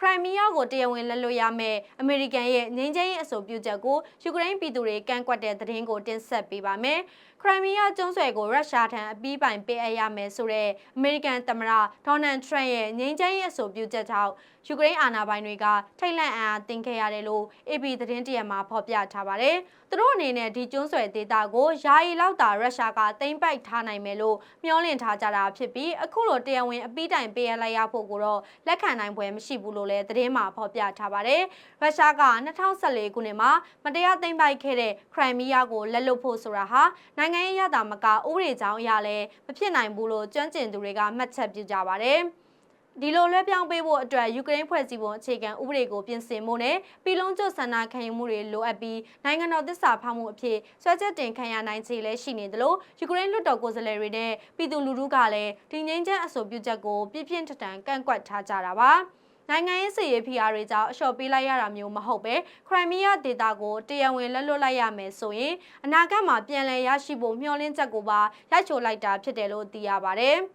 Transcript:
ခရိုင်မီးယားကိုတရားဝင်လက်လွတ်ရမယ်အမေရိကန်ရဲ့ငြိမ်းချမ်းရေးအဆိုပြုချက်ကိုယူကရိန်းပြည်သူတွေကန့်ကွက်တဲ့သတင်းကိုတင်ဆက်ပေးပါမယ်ခရိုင်မီးယားကျွန်းဆွယ်ကိုရုရှားထံအပြီးပိုင်ပေးအပ်ရမယ်ဆိုတဲ့အမေရိကန်သမ္မတဒေါ်နယ်ထရန့်ရဲ့ငြိမ်းချမ်းရေးအဆိုပြုချက်ကြောင့်ယူကရိန်းအာဏာပိုင်တွေကထိတ်လန့်အံ့အားသင်ခဲ့ရတယ်လို့ AP သတင်းတရက်မှာဖော်ပြထားပါတယ်။သူတို့အနေနဲ့ဒီကျွန်းဆွယ်ဒေသကိုယာယီလောက်တာရုရှားကသိမ်းပိုက်ထားနိုင်မယ်လို့မျှော်လင့်ထားကြတာဖြစ်ပြီးအခုလိုတရားဝင်အပြီးတိုင်ပေးအပ်လိုက်ရဖို့ကိုတော့လက်ခံနိုင်ပွဲမရှိဘူးလို့လည်းသတင်းမှာဖော်ပြထားပါတယ်။ရုရှားက2014ခုနှစ်မှာမတရားသိမ်းပိုက်ခဲ့တဲ့ခရိုင်မီးယားကိုလက်လွတ်ဖို့ဆိုတာဟာနိုင်ငံရေးရတာမကဥပဒေကြောင်းအရလည်းမဖြစ်နိုင်ဘူးလို့ကျွမ်းကျင်သူတွေကမှတ်ချက်ပြုကြပါတယ်။ဒီလိုလွှဲပြောင်းပေးဖို့အတွက်ယူကရိန်းဖွဲ့စည်းပုံအခြေခံဥပဒေကိုပြင်ဆင်ဖို့နဲ့ပြည်လုံးကျွတ်ဆန္ဒခံယူမှုတွေလိုအပ်ပြီးနိုင်ငံတော်သစ္စာဖောက်မှုအဖြစ်ဆွဲချက်တင်ခံရနိုင်ခြေလည်းရှိနေသလိုယူကရိန်းလွှတ်တော်ကိုယ်စားလှယ်တွေနဲ့ပြည်သူလူထုကလည်းဒီငင်းချမ်းအဆိုပြုချက်ကိုပြင်းပြင်းထန်ထန်ကန့်ကွက်ထားကြတာပါ နိုင်ငံရေးစီရေးဖိအားတွေကြောင့်အလျှော့ပေးလိုက်ရတာမျိုးမဟုတ်ပဲခရိုင်မီးယားဒေတာကိုတရားဝင်လက်လွတ်လိုက်ရမယ်ဆိုရင်အနာဂတ်မှာပြန်လည်ရရှိဖို့မျှော်လင့်ချက်ကိုပါရိုက်ချိုလိုက်တာဖြစ်တယ်လို့သိရပါတယ်။